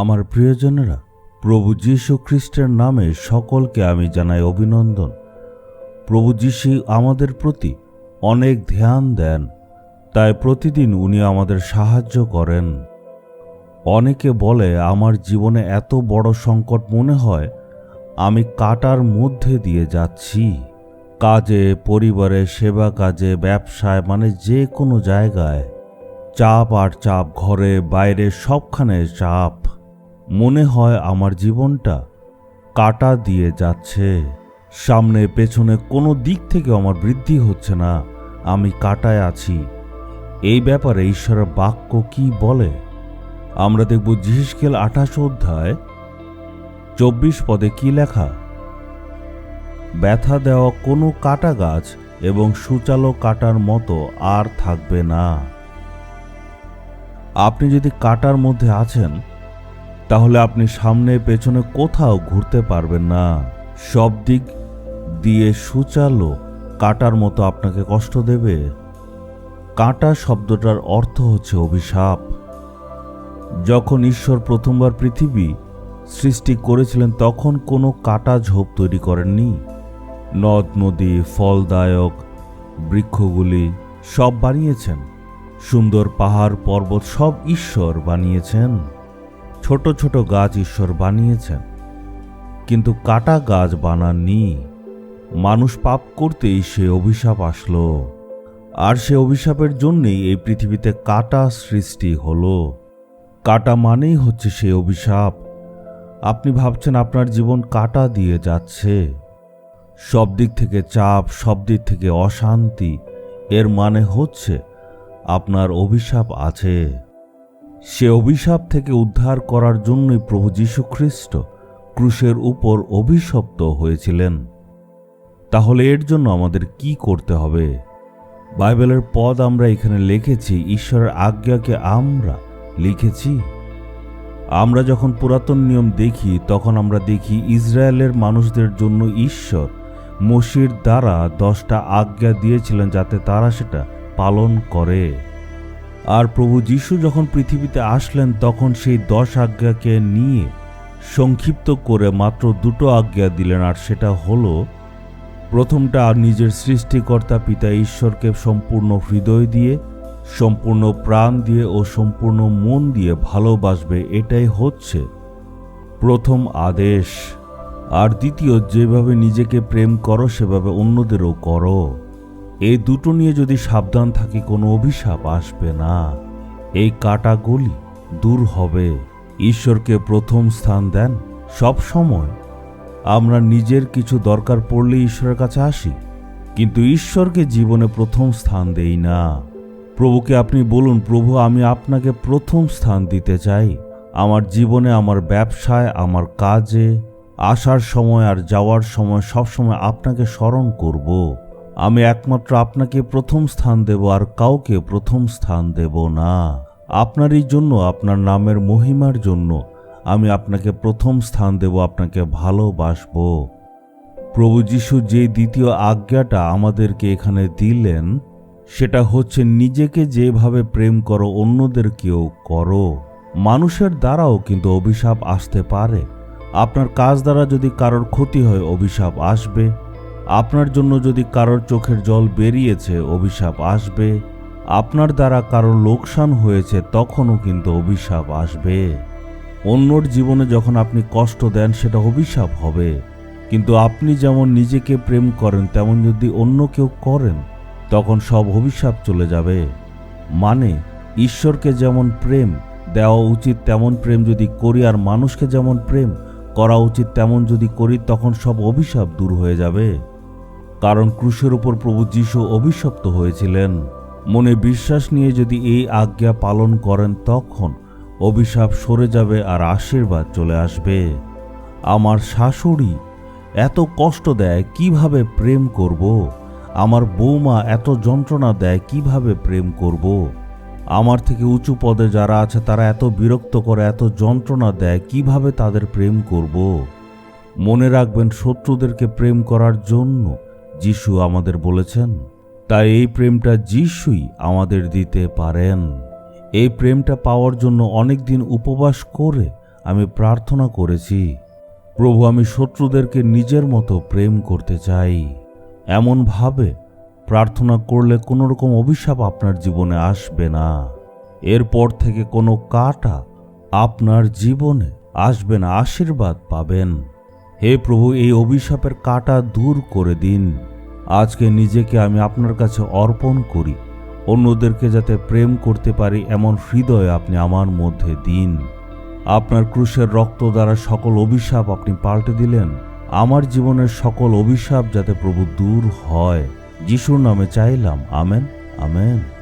আমার প্রিয়জনেরা, প্রভু যীশু খ্রিস্টের নামে সকলকে আমি জানাই অভিনন্দন। প্রভু যীশু আমাদের প্রতি অনেক ধ্যান দেন, তাই প্রতিদিন উনি আমাদের সাহায্য করেন। অনেকে বলে, আমার জীবনে এত বড় সংকট মনে হয়, আমি কাটার মধ্যে দিয়ে যাচ্ছি। কাজে, পরিবারে, সেবা কাজে, ব্যবসায় মানে যে কোনো জায়গায়। চাপ আর চাপ, ঘরে, বাইরে সবখানে চাপ। মনে হয় আমার জীবনটা কাটা দিয়ে যাচ্ছে। সামনে পেছনে কোনো দিক থেকে আমার বৃদ্ধি হচ্ছে না। আমি কাটায় আছি। এই ব্যাপারে ঈশ্বরের বাক্য কি বলে? আমরা দেখব জিহিসকেল আঠাশ অধ্যায় চব্বিশ পদে কি লেখা? ব্যথা দেওয়া কোনো কাটা গাছ এবং সুচালো কাটার মতো আর থাকবে না। আপনি যদি কাটার মধ্যে আছেন তাহলে আপনি সামনে পেছনে কোথাও ঘুরতে পারবেন না। সব দিক দিয়ে সুচালো কাটার মতো আপনাকে কষ্ট দেবে। কাটা শব্দটার অর্থ হচ্ছে অভিশাপ। যখন ঈশ্বর প্রথমবার পৃথিবী সৃষ্টি করেছিলেন, তখন কোনো কাটা ঝোপ তৈরি করেননি। নদ, নদী, ফলদায়ক বৃক্ষগুলি সব বানিয়েছেন। সুন্দর পাহাড়, পর্বত সব ঈশ্বর বানিয়েছেন। ছোট ছোট গাছ ঈশ্বর বানিয়েছেন। কিন্তু কাটা গাছ বানাননি। মানুষ পাপ করতেই সে অভিশাপ আসলো। আর সে অভিশাপের জন্যেই এই পৃথিবীতে কাটা সৃষ্টি হলো। কাটা মানেই হচ্ছে সে অভিশাপ। আপনি ভাবছেন আপনার জীবন কাটা দিয়ে যাচ্ছে। সব দিক থেকে চাপ, সব দিক থেকে অশান্তি, এর মানে হচ্ছে আপনার অভিশাপ আছে। সে অভিশাপ থেকে উদ্ধার করার জন্যই প্রভু যীশু খ্রিস্ট ক্রুশের উপর অভিশপ্ত হয়েছিলেন। তাহলে এর জন্য আমাদের কি করতে হবে? বাইবেলের পদ আমরা এখানে লিখেছি, ঈশ্বরের আজ্ঞাকে আমরা লিখেছি। আমরা যখন পুরাতন নিয়ম দেখি, তখন আমরা দেখি ইসরায়েলের মানুষদের জন্য ঈশ্বর মসির দ্বারা দশটা আজ্ঞা দিয়েছিলেন যাতে তারা সেটা পালন করে। আর প্রভু যিশু যখন পৃথিবীতে আসলেন, তখন সেই দশ আজ্ঞাকে নিয়ে সংক্ষিপ্ত করে মাত্র দুটো আজ্ঞা দিলেন, আর সেটা হলো, প্রথমটা আর নিজের সৃষ্টিকর্তা পিতা ঈশ্বরকে সম্পূর্ণ হৃদয় দিয়ে, সম্পূর্ণ প্রাণ দিয়ে ও সম্পূর্ণ মন দিয়ে ভালোবাসবে, এটাই হচ্ছে প্রথম আদেশ। আর দ্বিতীয়, যেভাবে নিজেকে প্রেম করো, সেভাবে অন্যদেরও করো। এই দুটো নিয়ে যদি সাবধান থাকি, কোনো অভিশাপ আসবে না। এই কাটা গলি দূর হবে। ঈশ্বরকে প্রথম স্থান দেন সব সময়। আমরা নিজের কিছু দরকার পড়লে ঈশ্বরের কাছে আসি, কিন্তু ঈশ্বরকে জীবনে প্রথম স্থান দেই না। প্রভুকে আপনি বলুন, প্রভু, আমি আপনাকে প্রথম স্থান দিতে চাই। আমার জীবনে, আমার ব্যবসায়, আমার কাজে, আসার সময় আর যাওয়ার সময় সবসময় আপনাকে স্মরণ করব। আমি একমাত্র আপনাকে প্রথম স্থান দেব আর কাউকে প্রথম স্থান দেব না। আপনারই জন্য, আপনার নামের মহিমার জন্য আমি আপনাকে প্রথম স্থান দেব, আপনাকে ভালোবাসব। প্রভু যিশু যে দ্বিতীয় আজ্ঞাটা আমাদেরকে এখানে দিলেন, সেটা হচ্ছে নিজেকে যেভাবে প্রেম করো, অন্যদেরকেও করো। মানুষের দ্বারাও কিন্তু অভিশাপ আসতে পারে। আপনার কাজ দ্বারা যদি কারোর ক্ষতি হয়, অভিশাপ আসবে। আপনার জন্য যদি কারোর চোখের জল বেরিয়েছে, অভিশাপ আসবে, আপনার দ্বারা কারোর লোকসান হয়েছে, তখনও কিন্তু অভিশাপ আসবে। অন্যর জীবনে যখন আপনি কষ্ট দেন, সেটা অভিশাপ হবে। কিন্তু আপনি যেমন নিজেকে প্রেম করেন, তেমন যদি অন্য কেউ করেন, তখন সব অভিশাপ চলে যাবে। মানে ঈশ্বরকে যেমন প্রেম দেওয়া উচিত, তেমন প্রেম যদি করি আর মানুষকে যেমন প্রেম করা উচিত, তেমন যদি করি, তখন সব অভিশাপ দূর হয়ে যাবে। কারণ ক্রুশের উপর প্রভু যীশু অভিশপ্ত হয়েছিলেন। মনে বিশ্বাস নিয়ে যদি এই আজ্ঞা পালন করেন তখন অভিশাপ সরে যাবে আর আশীর্বাদ চলে আসবে। আমার শাশুড়ি এত কষ্ট দেয়, কীভাবে প্রেম করব? আমার বৌমা এত যন্ত্রণা দেয়, কীভাবে প্রেম করব? আমার থেকে উঁচু পদে যারা আছে, তারা এত বিরক্ত করে, এত যন্ত্রণা দেয়, কীভাবে তাদের প্রেম করব? মনে রাখবেন, শত্রুদেরকে প্রেম করার জন্য যিশু আমাদের বলেছেন, তাই এই প্রেমটা যিশুই আমাদের দিতে পারেন। এই প্রেমটা পাওয়ার জন্য অনেক দিন উপবাস করে আমি প্রার্থনা করেছি। প্রভু, আমি শত্রুদেরকে নিজের মতো প্রেম করতে চাই। এমনভাবে প্রার্থনা করলে কোনো রকম অভিশাপ আপনার জীবনে আসবে না। এরপর থেকে কোনো কাটা আপনার জীবনে আসবে না, আশীর্বাদ পাবেন। হে প্রভু, এই অভিশাপের কাটা দূর করে দিন। আজকে নিজেকে আমি আপনার কাছে অর্পণ করি। অন্যদেরকে যাতে প্রেম করতে পারি এমন হৃদয় আপনি আমার মধ্যে দিন। আপনার ক্রুশের রক্ত দ্বারা সকল অভিশাপ আপনি পাল্টে দিলেন। আমার জীবনের সকল অভিশাপ যাতে প্রভু দূর হয়। যিশুর নামে চাইলাম। আমেন। আমেন।